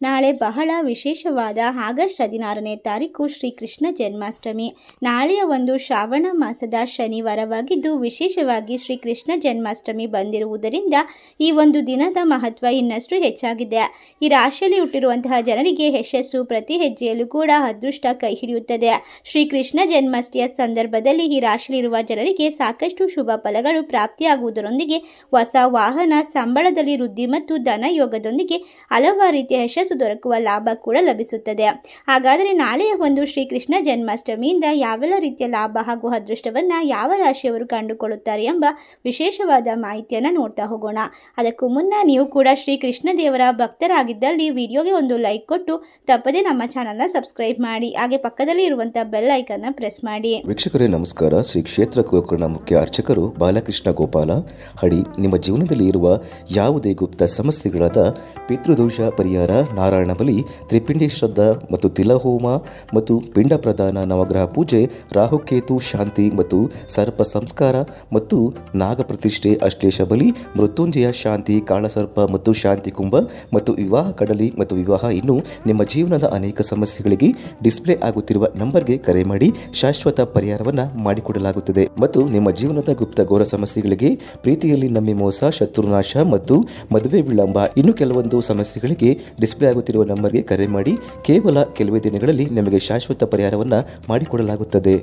ನಾಳೆ ಬಹಳ ವಿಶೇಷವಾದ ಆಗಸ್ಟ್ ಹದಿನಾರನೇ ತಾರೀಕು ಶ್ರೀಕೃಷ್ಣ ಜನ್ಮಾಷ್ಟಮಿ. ನಾಳೆಯ ಒಂದು ಶ್ರಾವಣ ಮಾಸದ ಶನಿವಾರವಾಗಿದ್ದು, ವಿಶೇಷವಾಗಿ ಶ್ರೀಕೃಷ್ಣ ಜನ್ಮಾಷ್ಟಮಿ ಬಂದಿರುವುದರಿಂದ ಈ ಒಂದು ದಿನದ ಮಹತ್ವ ಇನ್ನಷ್ಟು ಹೆಚ್ಚಾಗಿದೆ. ಈ ರಾಶಿಯಲ್ಲಿ ಹುಟ್ಟಿರುವಂತಹ ಜನರಿಗೆ ಯಶಸ್ಸು ಪ್ರತಿ ಹೆಜ್ಜೆಯಲ್ಲೂ ಕೂಡ ಅದೃಷ್ಟ ಕೈ ಹಿಡಿಯುತ್ತದೆ. ಶ್ರೀಕೃಷ್ಣ ಜನ್ಮಾಷ್ಟಮಿಯ ಸಂದರ್ಭದಲ್ಲಿ ಈ ರಾಶಿಯಲ್ಲಿರುವ ಜನರಿಗೆ ಸಾಕಷ್ಟು ಶುಭ ಫಲಗಳು ಪ್ರಾಪ್ತಿಯಾಗುವುದರೊಂದಿಗೆ ಹೊಸ ವಾಹನ, ಸಂಬಳದಲ್ಲಿ ವೃದ್ಧಿ ಮತ್ತು ಧನ ಯೋಗದೊಂದಿಗೆ ಹಲವಾರು ರೀತಿಯ ಯಶಸ್ಸು ದೊರಕುವ ಲಾಭ ಕೂಡ ಲಭಿಸುತ್ತದೆ. ಹಾಗಾದರೆ ನಾಳೆಯ ಒಂದು ಶ್ರೀಕೃಷ್ಣ ಜನ್ಮಾಷ್ಟಮಿಯಿಂದ ಯಾವೆಲ್ಲ ರೀತಿಯ ಲಾಭ ಹಾಗೂ ಅದೃಷ್ಟವನ್ನ ಯಾವ ರಾಶಿಯವರು ಕಂಡುಕೊಳ್ಳುತ್ತಾರೆ ಎಂಬ ವಿಶೇಷವಾದ ಮಾಹಿತಿಯನ್ನು ನೋಡ್ತಾ ಹೋಗೋಣ. ಅದಕ್ಕೂ ಮುನ್ನ ನೀವು ಕೂಡ ಶ್ರೀಕೃಷ್ಣ ದೇವರ ಭಕ್ತರಾಗಿದ್ದಲ್ಲಿ ವಿಡಿಯೋಗೆ ಒಂದು ಲೈಕ್ ಕೊಟ್ಟು ತಪ್ಪದೇ ನಮ್ಮ ಚಾನಲ್ನ ಸಬ್ಸ್ಕ್ರೈಬ್ ಮಾಡಿ, ಹಾಗೆ ಪಕ್ಕದಲ್ಲಿ ಇರುವಂತಹ ಬೆಲ್ ಐಕನ್ನ ಪ್ರೆಸ್ ಮಾಡಿ. ವೀಕ್ಷಕರೇ, ನಮಸ್ಕಾರ. ಶ್ರೀ ಕ್ಷೇತ್ರ ಗೋಕರ್ಣ ಮುಖ್ಯ ಅರ್ಚಕರು ಬಾಲಕೃಷ್ಣ ಗೋಪಾಲ. ಹಡಿ, ನಿಮ್ಮ ಜೀವನದಲ್ಲಿ ಇರುವ ಯಾವುದೇ ಗುಪ್ತ ಸಮಸ್ಯೆಗಳಾದ ಪಿತೃದೋಷ, ಪರಿಹಾರ ನಾರಾಯಣ ಬಲಿ, ತ್ರಿಪಿಂಡಿ ಶ್ರದ್ಧಾ ಮತ್ತು ತಿಲಹೋಮ ಮತ್ತು ಪಿಂಡ ಪ್ರದಾನ ನವಗ್ರಹ ಪೂಜೆ, ರಾಹುಕೇತು ಶಾಂತಿ ಮತ್ತು ಸರ್ಪ ಸಂಸ್ಕಾರ ಮತ್ತು ನಾಗ ಪ್ರತಿಷ್ಠೆ ಅಶ್ಲೇಷ ಬಲಿ, ಮೃತ್ಯುಂಜಯ ಶಾಂತಿ, ಕಾಳಸರ್ಪ ಮತ್ತು ಶಾಂತಿ ಕುಂಭ ಮತ್ತು ವಿವಾಹ ಕಡಲಿ ಮತ್ತು ವಿವಾಹ ಇನ್ನು ನಿಮ್ಮ ಜೀವನದ ಅನೇಕ ಸಮಸ್ಯೆಗಳಿಗೆ ಡಿಸ್ಪ್ಲೇ ಆಗುತ್ತಿರುವ ನಂಬರ್ಗೆ ಕರೆ ಮಾಡಿ ಶಾಶ್ವತ ಪರಿಹಾರವನ್ನು ಮಾಡಿಕೊಡಲಾಗುತ್ತದೆ. ಮತ್ತು ನಿಮ್ಮ ಜೀವನದ ಗುಪ್ತ ಘೋರ ಸಮಸ್ಯೆಗಳಿಗೆ ಪ್ರೀತಿಯಲ್ಲಿ ನಮ್ಮಿ ಮೋಸ, ಶತ್ರುನಾಶ ಮತ್ತು ಮದುವೆ ವಿಳಂಬ ಇನ್ನು ಕೆಲವೊಂದು ಸಮಸ್ಯೆಗಳಿಗೆ ಡಿಸ್ಪ್ಲೇ ಆಗುತ್ತಿರುವ ನಂಬರ್ಗೆ ಕರೆ ಮಾಡಿ ಕೇವಲ ಕೆಲವೇ ದಿನಗಳಲ್ಲಿ ನಿಮಗೆ ಶಾಶ್ವತ ಪರಿಹಾರವನ್ನು ಮಾಡಿಕೊಡಲಾಗುತ್ತದೆ.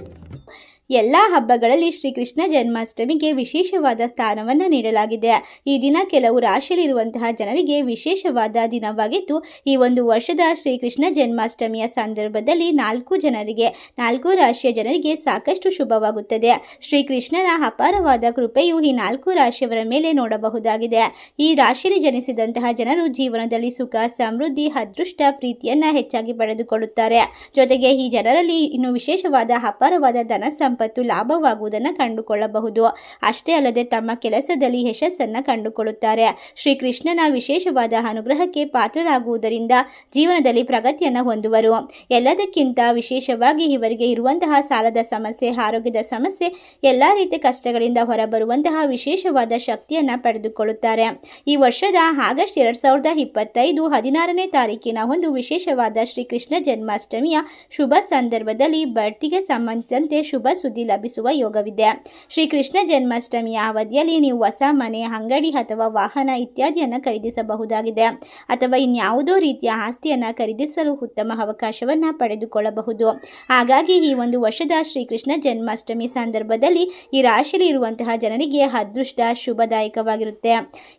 ಎಲ್ಲ ಹಬ್ಬಗಳಲ್ಲಿ ಶ್ರೀಕೃಷ್ಣ ಜನ್ಮಾಷ್ಟಮಿಗೆ ವಿಶೇಷವಾದ ಸ್ಥಾನವನ್ನು ನೀಡಲಾಗಿದೆ. ಈ ದಿನ ಕೆಲವು ರಾಶಿಯಲ್ಲಿರುವಂತಹ ಜನರಿಗೆ ವಿಶೇಷವಾದ ದಿನವಾಗಿದ್ದು, ಈ ಒಂದು ವರ್ಷದ ಶ್ರೀಕೃಷ್ಣ ಜನ್ಮಾಷ್ಟಮಿಯ ಸಂದರ್ಭದಲ್ಲಿ ನಾಲ್ಕು ಜನರಿಗೆ, ನಾಲ್ಕು ರಾಶಿಯ ಜನರಿಗೆ ಸಾಕಷ್ಟು ಶುಭವಾಗುತ್ತದೆ. ಶ್ರೀಕೃಷ್ಣನ ಅಪಾರವಾದ ಕೃಪೆಯು ಈ ನಾಲ್ಕು ರಾಶಿಯವರ ಮೇಲೆ ನೋಡಬಹುದಾಗಿದೆ. ಈ ರಾಶಿಯಲ್ಲಿ ಜನಿಸಿದಂತಹ ಜನರು ಜೀವನದಲ್ಲಿ ಸುಖ, ಸಮೃದ್ಧಿ, ಅದೃಷ್ಟ, ಪ್ರೀತಿಯನ್ನು ಹೆಚ್ಚಾಗಿ ಪಡೆದುಕೊಳ್ಳುತ್ತಾರೆ. ಜೊತೆಗೆ ಈ ಜನರಲ್ಲಿ ಇನ್ನು ವಿಶೇಷವಾದ ಅಪಾರವಾದ ಧನ ಸಂಪತ್ತು ಲಾಭವಾಗುವುದನ್ನು ಕಂಡುಕೊಳ್ಳಬಹುದು. ಅಷ್ಟೇ ಅಲ್ಲದೆ ತಮ್ಮ ಕೆಲಸದಲ್ಲಿ ಯಶಸ್ಸನ್ನು ಕಂಡುಕೊಳ್ಳುತ್ತಾರೆ. ಶ್ರೀಕೃಷ್ಣನ ವಿಶೇಷವಾದ ಅನುಗ್ರಹಕ್ಕೆ ಪಾತ್ರರಾಗುವುದರಿಂದ ಜೀವನದಲ್ಲಿ ಪ್ರಗತಿಯನ್ನು ಹೊಂದುವರು. ಎಲ್ಲದಕ್ಕಿಂತ ವಿಶೇಷವಾಗಿ ಇವರಿಗೆ ಇರುವಂತಹ ಸಾಲದ ಸಮಸ್ಯೆ, ಆರೋಗ್ಯದ ಸಮಸ್ಯೆ, ಎಲ್ಲ ರೀತಿಯ ಕಷ್ಟಗಳಿಂದ ಹೊರಬರುವಂತಹ ವಿಶೇಷವಾದ ಶಕ್ತಿಯನ್ನು ಪಡೆದುಕೊಳ್ಳುತ್ತಾರೆ. ಈ ವರ್ಷದ ಆಗಸ್ಟ್ ಎರಡ್ ಸಾವಿರದ ಇಪ್ಪತ್ತೈದು ಹದಿನಾರನೇ ತಾರೀಕಿನ ಒಂದು ವಿಶೇಷವಾದ ಶ್ರೀಕೃಷ್ಣ ಜನ್ಮಾಷ್ಟಮಿಯ ಶುಭ ಸಂದರ್ಭದಲ್ಲಿ ಬಡ್ತಿಗೆ ಸಂಬಂಧಿಸಿದಂತೆ ಶುಭ ಸುದ್ದಿ ಲಭಿಸುವ ಯೋಗವಿದೆ. ಶ್ರೀಕೃಷ್ಣ ಜನ್ಮಾಷ್ಟಮಿಯ ಅವಧಿಯಲ್ಲಿ ನೀವು ಹೊಸ ಮನೆ, ಅಂಗಡಿ ಅಥವಾ ವಾಹನ ಇತ್ಯಾದಿಯನ್ನು ಖರೀದಿಸಬಹುದಾಗಿದೆ. ಅಥವಾ ಇನ್ಯಾವುದೋ ರೀತಿಯ ಆಸ್ತಿಯನ್ನು ಖರೀದಿಸಲು ಉತ್ತಮ ಅವಕಾಶವನ್ನು ಪಡೆದುಕೊಳ್ಳಬಹುದು. ಹಾಗಾಗಿ ಈ ಒಂದು ವರ್ಷದ ಶ್ರೀಕೃಷ್ಣ ಜನ್ಮಾಷ್ಟಮಿ ಸಂದರ್ಭದಲ್ಲಿ ಈ ರಾಶಿಯಲ್ಲಿ ಇರುವಂತಹ ಜನರಿಗೆ ಅದೃಷ್ಟ ಶುಭದಾಯಕವಾಗಿರುತ್ತೆ.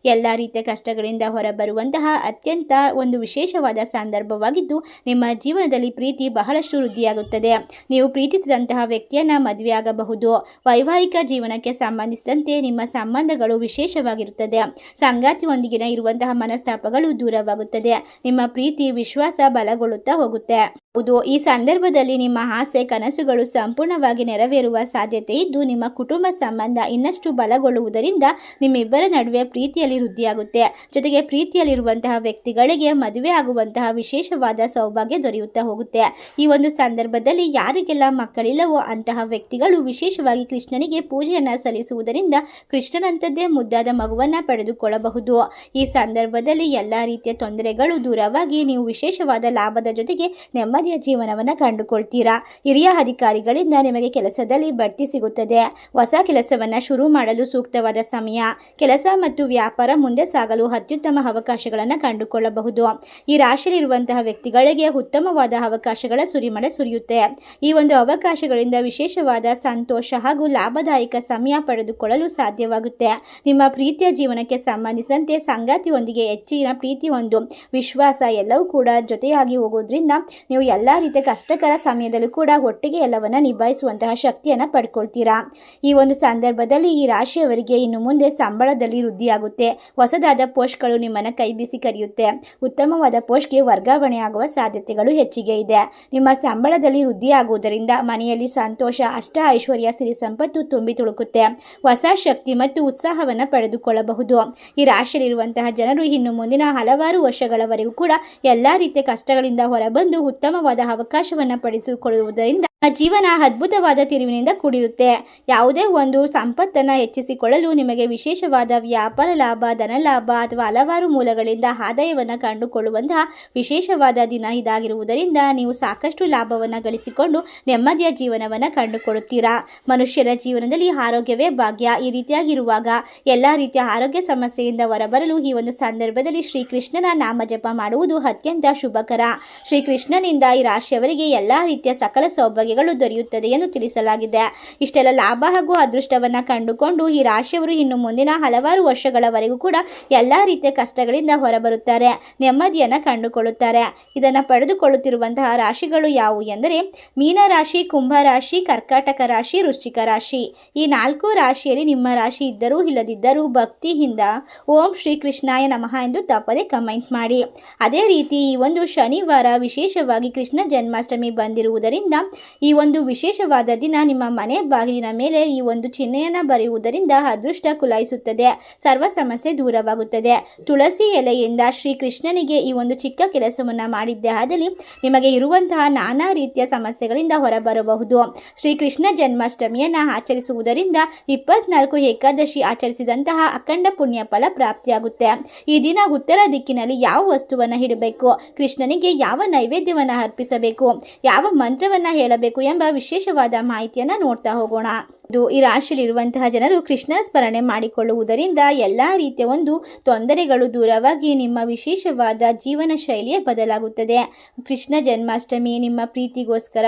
ಎಲ್ಲ ರೀತಿಯ ಕಷ್ಟಗಳಿಂದ ಹೊರಬರುವಂತಹ ಅತ್ಯಂತ ಒಂದು ವಿಶೇಷವಾದ ಸಂದರ್ಭವಾಗಿದ್ದು, ನಿಮ್ಮ ಜೀವನದಲ್ಲಿ ಪ್ರೀತಿ ಬಹಳಷ್ಟು ವೃದ್ಧಿಯಾಗುತ್ತದೆ. ನೀವು ಪ್ರೀತಿಸಿದಂತಹ ವ್ಯಕ್ತಿಯನ್ನ ಮದುವೆಯಾಗಬಹುದು. ವೈವಾಹಿಕ ಜೀವನಕ್ಕೆ ಸಂಬಂಧಿಸಿದಂತೆ ನಿಮ್ಮ ಸಂಬಂಧಗಳು ವಿಶೇಷವಾಗಿರುತ್ತದೆ. ಸಂಗಾತಿಯೊಂದಿಗಿನ ಇರುವಂತಹ ಮನಸ್ತಾಪಗಳು ದೂರವಾಗುತ್ತದೆ. ನಿಮ್ಮ ಪ್ರೀತಿ, ವಿಶ್ವಾಸ ಬಲಗೊಳ್ಳುತ್ತಾ ಹೋಗುತ್ತೆ. ಹೌದು, ಈ ಸಂದರ್ಭದಲ್ಲಿ ನಿಮ್ಮ ಆಸೆ, ಕನಸುಗಳು ಸಂಪೂರ್ಣವಾಗಿ ನೆರವೇರುವ ಸಾಧ್ಯತೆ ಇದ್ದು, ನಿಮ್ಮ ಕುಟುಂಬ ಸಂಬಂಧ ಇನ್ನಷ್ಟು ಬಲಗೊಳ್ಳುವುದರಿಂದ ನಿಮ್ಮಿಬ್ಬರ ನಡುವೆ ಪ್ರೀತಿಯಲ್ಲಿ ವೃದ್ಧಿಯಾಗುತ್ತೆ. ಜೊತೆಗೆ ಪ್ರೀತಿಯಲ್ಲಿರುವಂತಹ ವ್ಯಕ್ತಿಗಳಿಗೆ ಮದುವೆ ಆಗುವಂತಹ ವಿಶೇಷವಾದ ಸೌಭಾಗ್ಯ ದೊರೆಯುತ್ತಾ ಹೋಗುತ್ತೆ. ಈ ಒಂದು ಸಂದರ್ಭದಲ್ಲಿ ಯಾರಿಗೆಲ್ಲ ಮಕ್ಕಳಿಲ್ಲವೋ ಅಂತಹ ವ್ಯಕ್ತಿಗಳು ವಿಶೇಷವಾಗಿ ಕೃಷ್ಣನಿಗೆ ಪೂಜೆಯನ್ನು ಸಲ್ಲಿಸುವುದರಿಂದ ಕೃಷ್ಣನಂತದ್ದೇ ಮುದ್ದಾದ ಮಗುವನ್ನು ಪಡೆದುಕೊಳ್ಳಬಹುದು. ಈ ಸಂದರ್ಭದಲ್ಲಿ ಎಲ್ಲ ರೀತಿಯ ತೊಂದರೆಗಳು ದೂರವಾಗಿ ನೀವು ವಿಶೇಷವಾದ ಲಾಭದ ಜೊತೆಗೆ ನೆಮ್ಮದಿಯ ಜೀವನವನ್ನು ಕಂಡುಕೊಳ್ತೀರಾ? ಹಿರಿಯ ಅಧಿಕಾರಿಗಳಿಂದ ನಿಮಗೆ ಕೆಲಸದಲ್ಲಿ ಬಡ್ತಿ ಸಿಗುತ್ತದೆ. ಹೊಸ ಕೆಲಸವನ್ನು ಶುರು ಮಾಡಲು ಸೂಕ್ತವಾದ ಸಮಯ, ಕೆಲಸ ಮತ್ತು ವ್ಯಾಪಾರ ಮುಂದೆ ಸಾಗಲು ಅತ್ಯುತ್ತಮ ಅವಕಾಶಗಳನ್ನು ಕಂಡುಕೊಳ್ಳಬಹುದು. ಈ ರಾಶಿಯಲ್ಲಿರುವಂತಹ ವ್ಯಕ್ತಿಗಳಿಗೆ ಉತ್ತಮವಾದ ಅವಕಾಶಗಳ ಸುರಿಮಳೆ ಸುರಿಯುತ್ತೆ. ಈ ಒಂದು ಅವಕಾಶಗಳಿಂದ ವಿಶೇಷವಾದ ಸಂತೋಷ ಹಾಗೂ ಲಾಭದಾಯಕ ಸಮಯ ಪಡೆದುಕೊಳ್ಳಲು ಸಾಧ್ಯವಾಗುತ್ತೆ. ನಿಮ್ಮ ಪ್ರೀತಿಯ ಜೀವನಕ್ಕೆ ಸಂಬಂಧಿಸಿದಂತೆ ಸಂಗಾತಿಯೊಂದಿಗೆ ಹೆಚ್ಚಿನ ಪ್ರೀತಿ ಒಂದು ವಿಶ್ವಾಸ ಎಲ್ಲವೂ ಕೂಡ ಜೊತೆಯಾಗಿ ಹೋಗೋದ್ರಿಂದ ನೀವು ಎಲ್ಲ ರೀತಿಯ ಕಷ್ಟಕರ ಸಮಯದಲ್ಲೂ ಕೂಡ ಒಟ್ಟಿಗೆ ಎಲ್ಲವನ್ನ ನಿಭಾಯಿಸುವಂತಹ ಶಕ್ತಿಯನ್ನು ಪಡ್ಕೊಳ್ತೀರಾ? ಈ ಒಂದು ಸಂದರ್ಭದಲ್ಲಿ ಈ ರಾಶಿಯವರಿಗೆ ಇನ್ನು ಮುಂದೆ ಸಂಬಳದಲ್ಲಿ ವೃದ್ಧಿಯಾಗುತ್ತೆ. ಹೊಸದಾದ ಪೋಸ್ಟ್ಗಳು ನಿಮ್ಮನ್ನು ಕೈ ಬೀಸಿ ಕರೆಯುತ್ತೆ. ಉತ್ತಮವಾದ ಪೋಸ್ಟ್ಗೆ ವರ್ಗಾವಣೆ ಆಗುವ ಸಾಧ್ಯತೆಗಳು ಹೆಚ್ಚಿಗೆ ಇದೆ. ನಿಮ್ಮ ಸಂಬಳದಲ್ಲಿ ವೃದ್ಧಿಯಾಗುವುದರಿಂದ ಮನೆಯಲ್ಲಿ ಸಂತೋಷ ಅಷ್ಟ ಐಶ್ವರ್ಯ ಸಿರಿ ಸಂಪತ್ತು ತುಂಬಿ ತುಳುಕುತ್ತೆ. ಹೊಸ ಶಕ್ತಿ ಮತ್ತು ಉತ್ಸಾಹವನ್ನು ಪಡೆದುಕೊಳ್ಳಬಹುದು. ಈ ರಾಶಿಯಲ್ಲಿರುವಂತಹ ಜನರು ಇನ್ನು ಮುಂದಿನ ಹಲವಾರು ವರ್ಷಗಳವರೆಗೂ ಕೂಡ ಎಲ್ಲ ರೀತಿಯ ಕಷ್ಟಗಳಿಂದ ಹೊರಬಂದು ಉತ್ತಮವಾದ ಅವಕಾಶವನ್ನು ಪಡಿಸಿಕೊಳ್ಳುವುದರಿಂದ ಜೀವನ ಅದ್ಭುತವಾದ ತಿರುವಿನಿಂದ ಕೂಡಿರುತ್ತೆ. ಯಾವುದೇ ಒಂದು ಸಂಪತ್ತನ್ನು ಹೆಚ್ಚಿಸಿಕೊಳ್ಳಲು ನಿಮಗೆ ವಿಶೇಷವಾದ ವ್ಯಾಪಾರ ಲಾಭ ಧನಲಾಭ ಅಥವಾ ಹಲವಾರು ಮೂಲಗಳಿಂದ ಆದಾಯವನ್ನು ಕಂಡುಕೊಳ್ಳುವಂತಹ ವಿಶೇಷವಾದ ದಿನ ಇದಾಗಿರುವುದರಿಂದ ನೀವು ಸಾಕಷ್ಟು ಲಾಭವನ್ನು ಗಳಿಸಿಕೊಂಡು ನೆಮ್ಮದಿಯ ಜೀವನವನ್ನು ಕಂಡುಕೊಳ್ಳುತ್ತೀರಾ. ಮನುಷ್ಯರ ಜೀವನದಲ್ಲಿ ಆರೋಗ್ಯವೇ ಭಾಗ್ಯ. ಈ ರೀತಿಯಾಗಿರುವಾಗ ಎಲ್ಲ ರೀತಿಯ ಆರೋಗ್ಯ ಸಮಸ್ಯೆಯಿಂದ ಹೊರಬರಲು ಈ ಒಂದು ಸಂದರ್ಭದಲ್ಲಿ ಶ್ರೀಕೃಷ್ಣನ ನಾಮಜಪ ಮಾಡುವುದು ಅತ್ಯಂತ ಶುಭಕರ. ಶ್ರೀಕೃಷ್ಣನಿಂದ ಈ ರಾಶಿಯವರಿಗೆ ಎಲ್ಲ ರೀತಿಯ ಸಕಲ ಸೌಭಾಗ್ಯಗಳು ದೊರೆಯುತ್ತದೆ ಎಂದು ತಿಳಿಸಲಾಗಿದೆ ಇಷ್ಟೆಲ್ಲ ಲಾಭ ಹಾಗೂ ಅದೃಷ್ಟವನ್ನು ಕಂಡುಕೊಂಡು ಈ ರಾಶಿಯವರು ಇನ್ನು ಮುಂದಿನ ಹಲವಾರು ವರ್ಷಗಳವರೆಗೂ ಕೂಡ ಎಲ್ಲ ರೀತಿಯ ಕಷ್ಟಗಳಿಂದ ಹೊರಬರುತ್ತಾರೆ ನೆಮ್ಮದಿಯನ್ನು ಕಂಡುಕೊಳ್ಳುತ್ತಾರೆ ಇದನ್ನು ಪಡೆದುಕೊಳ್ಳುತ್ತಿರುವಂತಹ ರಾಶಿಗಳು ಯಾವುವು ಎಂದರೆ ಮೀನರಾಶಿ ಕುಂಭರಾಶಿ ಕರ್ಕಾಟಕ ರಾಶಿ ವೃಶ್ಚಿಕ ರಾಶಿ ಈ ನಾಲ್ಕು ರಾಶಿಯಲ್ಲಿ ನಿಮ್ಮ ರಾಶಿ ಇದ್ದರೂ ಇಲ್ಲದಿದ್ದರೂ ಭಕ್ತಿಯಿಂದ ಓಂ ಶ್ರೀ ಕೃಷ್ಣಾಯ ನಮಃ ಎಂದು ತಪ್ಪದೆ ಕಮೆಂಟ್ ಮಾಡಿ ಅದೇ ರೀತಿ ಈ ಒಂದು ಶನಿವಾರ ವಿಶೇಷವಾಗಿ ಕೃಷ್ಣ ಜನ್ಮಾಷ್ಟಮಿ ಬಂದಿರುವುದರಿಂದ ಈ ಒಂದು ವಿಶೇಷವಾದ ದಿನ ನಿಮ್ಮ ಮನೆ ಬಾಗಿಲಿನ ಮೇಲೆ ಈ ಒಂದು ಚಿಹ್ನೆಯನ್ನು ಬರೆಯುವುದರಿಂದ ಅದೃಷ್ಟ ಕುಲಾಯಿಸುತ್ತದೆ. ಸರ್ವ ಸಮಸ್ಯೆ ದೂರವಾಗುತ್ತದೆ. ತುಳಸಿ ಎಲೆಯಿಂದ ಶ್ರೀ ಕೃಷ್ಣನಿಗೆ ಈ ಒಂದು ಚಿಕ್ಕ ಕೆಲಸವನ್ನು ಮಾಡಿದ್ದೆ ಆದಲ್ಲಿ ನಿಮಗೆ ಇರುವಂತಹ ನಾನಾ ರೀತಿಯ ಸಮಸ್ಯೆಗಳಿಂದ ಹೊರಬರಬಹುದು. ಶ್ರೀಕೃಷ್ಣ ಜನ್ಮಾಷ್ಟಮಿಯನ್ನು ಆಚರಿಸುವುದರಿಂದ ಇಪ್ಪತ್ನಾಲ್ಕು ಏಕಾದಶಿ ಆಚರಿಸಿದಂತಹ ಅಖಂಡ ಪುಣ್ಯ ಫಲ ಪ್ರಾಪ್ತಿಯಾಗುತ್ತೆ. ಈ ದಿನ ಉತ್ತರ ದಿಕ್ಕಿನಲ್ಲಿ ಯಾವ ವಸ್ತುವನ್ನು ಇಡಬೇಕು? ಕೃಷ್ಣನಿಗೆ ಯಾವ ನೈವೇದ್ಯವನ್ನು ಅರ್ಪಿಸಬೇಕು? ಯಾವ ಮಂತ್ರವನ್ನು ಹೇಳಬೇಕು? ಎಂಬ ವಿಶೇಷವಾದ ಮಾಹಿತಿಯನ್ನು ನೋಡ್ತಾ ಹೋಗೋಣ. ಇದು ಈ ರಾಶಿಯಲ್ಲಿರುವಂತಹ ಜನರು ಕೃಷ್ಣ ಸ್ಮರಣೆ ಮಾಡಿಕೊಳ್ಳುವುದರಿಂದ ಎಲ್ಲ ರೀತಿಯ ಒಂದು ತೊಂದರೆಗಳು ದೂರವಾಗಿ ನಿಮ್ಮ ವಿಶೇಷವಾದ ಜೀವನ ಶೈಲಿಯೇ ಬದಲಾಗುತ್ತದೆ. ಕೃಷ್ಣ ಜನ್ಮಾಷ್ಟಮಿ, ನಿಮ್ಮ ಪ್ರೀತಿಗೋಸ್ಕರ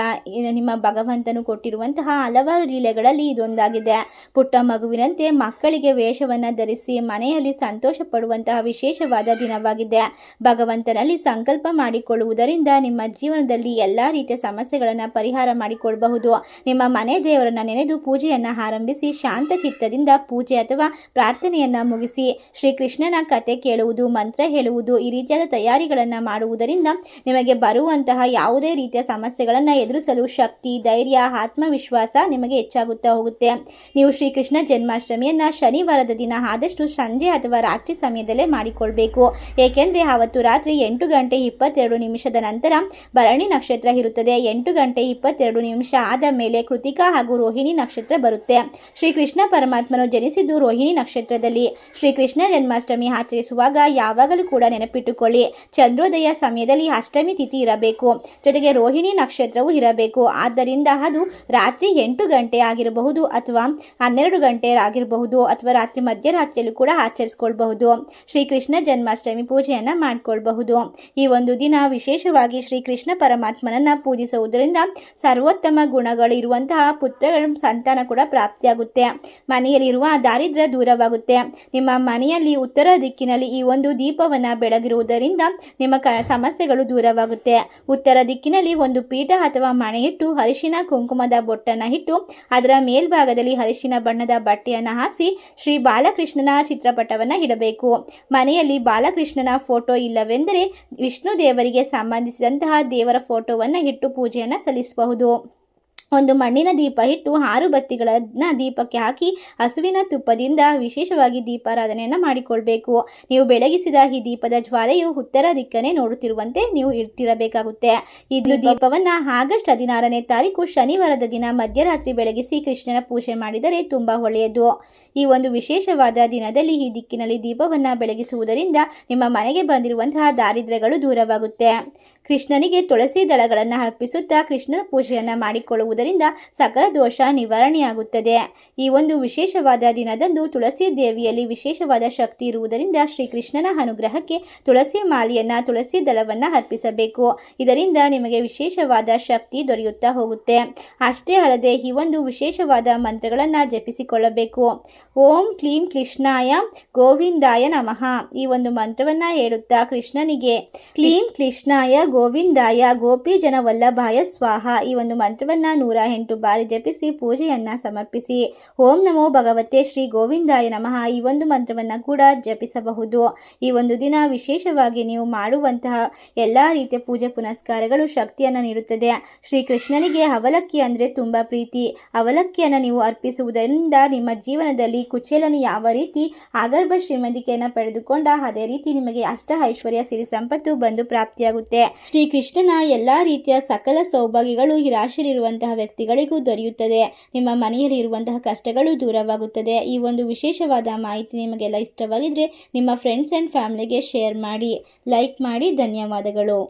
ನಿಮ್ಮ ಭಗವಂತನು ಕೊಟ್ಟಿರುವಂತಹ ಹಲವಾರು ಲೀಲೆಗಳಲ್ಲಿ ಇದೊಂದಾಗಿದೆ. ಪುಟ್ಟ ಮಗುವಿನಂತೆ ಮಕ್ಕಳಿಗೆ ವೇಷವನ್ನು ಧರಿಸಿ ಮನೆಯಲ್ಲಿ ಸಂತೋಷ ಪಡುವಂತಹ ವಿಶೇಷವಾದ ದಿನವಾಗಿದೆ. ಭಗವಂತನಲ್ಲಿ ಸಂಕಲ್ಪ ಮಾಡಿಕೊಳ್ಳುವುದರಿಂದ ನಿಮ್ಮ ಜೀವನದಲ್ಲಿ ಎಲ್ಲ ರೀತಿಯ ಸಮಸ್ಯೆಗಳನ್ನು ಪರಿಹಾರ ಮಾಡಿಕೊಳ್ಳಬಹುದು ನಿಮ್ಮ ಮನೆ ದೇವರನ್ನು ನೆನೆದು ಪೂಜೆಯನ್ನು ಆರಂಭಿಸಿ ಶಾಂತ ಚಿತ್ತದಿಂದ ಪೂಜೆ ಅಥವಾ ಪ್ರಾರ್ಥನೆಯನ್ನು ಮುಗಿಸಿ ಶ್ರೀಕೃಷ್ಣನ ಕತೆ ಕೇಳುವುದು, ಮಂತ್ರ ಹೇಳುವುದು, ಈ ರೀತಿಯಾದ ತಯಾರಿಗಳನ್ನು ಮಾಡುವುದರಿಂದ ನಿಮಗೆ ಬರುವಂತಹ ಯಾವುದೇ ರೀತಿಯ ಸಮಸ್ಯೆಗಳನ್ನು ಎದುರಿಸಲು ಶಕ್ತಿ, ಧೈರ್ಯ, ಆತ್ಮವಿಶ್ವಾಸ ನಿಮಗೆ ಹೆಚ್ಚಾಗುತ್ತಾ ಹೋಗುತ್ತೆ. ನೀವು ಶ್ರೀಕೃಷ್ಣ ಜನ್ಮಾಷ್ಟಮಿಯನ್ನು ಶನಿವಾರದ ದಿನ ಆದಷ್ಟು ಸಂಜೆ ಅಥವಾ ರಾತ್ರಿ ಸಮಯದಲ್ಲೇ ಮಾಡಿಕೊಳ್ಬೇಕು. ಏಕೆಂದರೆ ಆವತ್ತು ರಾತ್ರಿ ಎಂಟು ಗಂಟೆ ಇಪ್ಪತ್ತೆರಡು ನಿಮಿಷದ ನಂತರ ಭರಣಿ ನಕ್ಷತ್ರ ಇರುತ್ತದೆ. ಎಂಟು ಗಂಟೆ ಇಪ್ಪತ್ತೆರಡು ನಿಮಿಷ ಆದ ಮೇಲೆ ಕೃತಿಕಾ ಹಾಗೂ ರೋಹಿಣಿ ನಕ್ಷತ್ರ ಬರುತ್ತೆ. ಶ್ರೀಕೃಷ್ಣ ಪರಮಾತ್ಮನು ಜನಿಸಿದ್ದು ರೋಹಿಣಿ ನಕ್ಷತ್ರದಲ್ಲಿ. ಶ್ರೀಕೃಷ್ಣ ಜನ್ಮಾಷ್ಟಮಿ ಆಚರಿಸುವಾಗ ಯಾವಾಗಲೂ ಕೂಡ ನೆನಪಿಟ್ಟುಕೊಳ್ಳಿ, ಚಂದ್ರೋದಯ ಸಮಯದಲ್ಲಿ ಅಷ್ಟಮಿ ತಿಥಿ ಇರಬೇಕು. ಜೊತೆಗೆ ರೋಹಿಣಿ ನಕ್ಷತ್ರವೂ ಇರಬೇಕು. ಆದ್ದರಿಂದ ಅದು ರಾತ್ರಿ ಎಂಟು ಗಂಟೆ ಆಗಿರಬಹುದು ಅಥವಾ ಹನ್ನೆರಡು ಗಂಟೆ ಆಗಿರಬಹುದು ಅಥವಾ ರಾತ್ರಿ ಮಧ್ಯರಾತ್ರಿಯಲ್ಲೂ ಕೂಡ ಆಚರಿಸ್ಕೊಳ್ಬಹುದು. ಶ್ರೀಕೃಷ್ಣ ಜನ್ಮಾಷ್ಟಮಿ ಪೂಜೆಯನ್ನು ಮಾಡಿಕೊಳ್ಬಹುದು. ಈ ಒಂದು ದಿನ ವಿಶೇಷವಾಗಿ ಶ್ರೀಕೃಷ್ಣ ಪರಮಾತ್ಮನನ್ನು ಪೂಜಿಸುವುದರಿಂದ ಸರ್ವೋತ್ತಮ ಗುಣಗಳು ಇರುವಂತಹ ಪುತ್ರಗಳ ಸಂತಾನ ಕೂಡ ಪ್ರಾಪ್ತಿಯಾಗುತ್ತೆ. ಮನೆಯಲ್ಲಿರುವ ದಾರಿದ್ರ್ಯ ದೂರವಾಗುತ್ತೆ. ನಿಮ್ಮ ಮನೆಯಲ್ಲಿ ಉತ್ತರ ದಿಕ್ಕಿನಲ್ಲಿ ಈ ಒಂದು ದೀಪವನ್ನ ಬೆಳಗಿರುವುದರಿಂದ ನಿಮ್ಮ ಸಮಸ್ಯೆಗಳು ದೂರವಾಗುತ್ತೆ. ಉತ್ತರ ದಿಕ್ಕಿನಲ್ಲಿ ಒಂದು ಪೀಠ ಅಥವಾ ಮಣೆಯಿಟ್ಟು ಅರಿಶಿನ ಕುಂಕುಮದ ಬೊಟ್ಟನ್ನು ಇಟ್ಟು ಅದರ ಮೇಲ್ಭಾಗದಲ್ಲಿ ಅರಿಶಿನ ಬಣ್ಣದ ಬಟ್ಟೆಯನ್ನು ಹಾಸಿ ಶ್ರೀ ಬಾಲಕೃಷ್ಣನ ಚಿತ್ರಪಟವನ್ನು ಇಡಬೇಕು. ಮನೆಯಲ್ಲಿ ಬಾಲಕೃಷ್ಣನ ಫೋಟೋ ಇಲ್ಲವೆಂದರೆ ವಿಷ್ಣು ದೇವರಿಗೆ ಸಂಬಂಧಿಸಿದಂತಹ ದೇವರ ಫೋಟೋವನ್ನು ಇಟ್ಟು ಪೂಜೆಯನ್ನು ಸಲ್ಲಿಸಬಹುದು. ಒಂದು ಮಣ್ಣಿನ ದೀಪ ಇಟ್ಟು ಆರು ಬತ್ತಿಗಳನ್ನ ದೀಪಕ್ಕೆ ಹಾಕಿ ಹಸುವಿನ ತುಪ್ಪದಿಂದ ವಿಶೇಷವಾಗಿ ದೀಪಾರಾಧನೆಯನ್ನ ಮಾಡಿಕೊಳ್ಬೇಕು. ನೀವು ಬೆಳಗಿಸಿದ ಈ ದೀಪದ ಜ್ವಾಲೆಯು ಉತ್ತರ ದಿಕ್ಕನೆ ನೋಡುತ್ತಿರುವಂತೆ ನೀವು ಇಟ್ಟಿರಬೇಕಾಗುತ್ತೆ ಇದು ದೀಪವನ್ನ ಆಗಸ್ಟ್ ಹದಿನಾರನೇ ತಾರೀಕು ಶನಿವಾರದ ದಿನ ಮಧ್ಯರಾತ್ರಿ ಬೆಳಗಿಸಿ ಕೃಷ್ಣನ ಪೂಜೆ ಮಾಡಿದರೆ ತುಂಬಾ ಒಳ್ಳೆಯದು. ಈ ಒಂದು ವಿಶೇಷವಾದ ದಿನದಲ್ಲಿ ಈ ದಿಕ್ಕಿನಲ್ಲಿ ದೀಪವನ್ನ ಬೆಳಗಿಸುವುದರಿಂದ ನಿಮ್ಮ ಮನೆಗೆ ಬಂದಿರುವಂತಹ ದಾರಿದ್ರ್ಯಗಳು ದೂರವಾಗುತ್ತೆ. ಕೃಷ್ಣನಿಗೆ ತುಳಸಿ ದಳಗಳನ್ನು ಅರ್ಪಿಸುತ್ತಾ ಕೃಷ್ಣನ ಪೂಜೆಯನ್ನು ಮಾಡಿಕೊಳ್ಳುವುದರಿಂದ ಸಕಲ ದೋಷ ನಿವಾರಣೆಯಾಗುತ್ತದೆ. ಈ ಒಂದು ವಿಶೇಷವಾದ ದಿನದಂದು ತುಳಸಿ ದೇವಿಯಲ್ಲಿ ವಿಶೇಷವಾದ ಶಕ್ತಿ ಇರುವುದರಿಂದ ಶ್ರೀಕೃಷ್ಣನ ಅನುಗ್ರಹಕ್ಕೆ ತುಳಸಿ ಮಾಲೆಯನ್ನು, ತುಳಸಿ ದಳವನ್ನು ಅರ್ಪಿಸಬೇಕು. ಇದರಿಂದ ನಿಮಗೆ ವಿಶೇಷವಾದ ಶಕ್ತಿ ದೊರೆಯುತ್ತಾ ಹೋಗುತ್ತೆ. ಅಷ್ಟೇ ಅಲ್ಲದೆ ಈ ಒಂದು ವಿಶೇಷವಾದ ಮಂತ್ರಗಳನ್ನು ಜಪಿಸಿಕೊಳ್ಳಬೇಕು. ಓಂ ಕ್ಲೀಂ ಕೃಷ್ಣಾಯ ಗೋವಿಂದಾಯ ನಮಃ ಈ ಒಂದು ಮಂತ್ರವನ್ನು ಹೇಳುತ್ತಾ ಕೃಷ್ಣನಿಗೆ, ಕ್ಲೀಂ ಕೃಷ್ಣಾಯ ಗೋವಿಂದಾಯ, ಗೋಪಿ ಜನವಲ್ಲಭಾಯ, ಸ್ವಾಹ. ಈ ಒಂದು ಮಂತ್ರವನ್ನು ನೂರ ಎಂಟು ಬಾರಿ ಜಪಿಸಿ ಪೂಜೆಯನ್ನು ಸಮರ್ಪಿಸಿ. ಓಂ ನಮೋ ಭಗವತೆ ಶ್ರೀ ಗೋವಿಂದಾಯ ನಮಃ. ಈ ಒಂದು ಮಂತ್ರವನ್ನು ಕೂಡ ಜಪಿಸಬಹುದು. ಈ ಒಂದು ದಿನ ವಿಶೇಷವಾಗಿ ನೀವು ಮಾಡುವಂತಹ ಎಲ್ಲ ರೀತಿಯ ಪೂಜೆ ಪುನಸ್ಕಾರಗಳು ಶಕ್ತಿಯನ್ನು ನೀಡುತ್ತದೆ. ಶ್ರೀ ಕೃಷ್ಣನಿಗೆ ಅವಲಕ್ಕಿ ಅಂದರೆ ತುಂಬ ಪ್ರೀತಿ. ಅವಲಕ್ಕಿಯನ್ನು ನೀವು ಅರ್ಪಿಸುವುದರಿಂದ ನಿಮ್ಮ ಜೀವನದಲ್ಲಿ ಕುಚೇಲನು ಯಾವ ರೀತಿ ಆಗರ್ಭ ಶ್ರೀಮಂತಿಕೆಯನ್ನ ಪಡೆದುಕೊಂಡ, ಅದೇ ರೀತಿ ನಿಮಗೆ ಅಷ್ಟ ಐಶ್ವರ್ಯ, ಸಿರಿ ಸಂಪತ್ತು ಬಂದು ಪ್ರಾಪ್ತಿಯಾಗುತ್ತೆ. ಶ್ರೀಕೃಷ್ಣನ ಎಲ್ಲ ರೀತಿಯ ಸಕಲ ಸೌಭಾಗ್ಯಗಳು ಈ ರಾಶಿಯಲ್ಲಿರುವಂತಹ ವ್ಯಕ್ತಿಗಳಿಗೂ ದೊರೆಯುತ್ತದೆ. ನಿಮ್ಮ ಮನೆಯಲ್ಲಿ ಇರುವಂತಹ ಕಷ್ಟಗಳು ದೂರವಾಗುತ್ತದೆ. ಈ ಒಂದು ವಿಶೇಷವಾದ ಮಾಹಿತಿ ನಿಮಗೆಲ್ಲ ಇಷ್ಟವಾಗಿದ್ದರೆ ನಿಮ್ಮ ಫ್ರೆಂಡ್ಸ್ ಆ್ಯಂಡ್ ಫ್ಯಾಮಿಲಿಗೆ ಶೇರ್ ಮಾಡಿ ಲೈಕ್ ಮಾಡಿ, ಧನ್ಯವಾದಗಳು.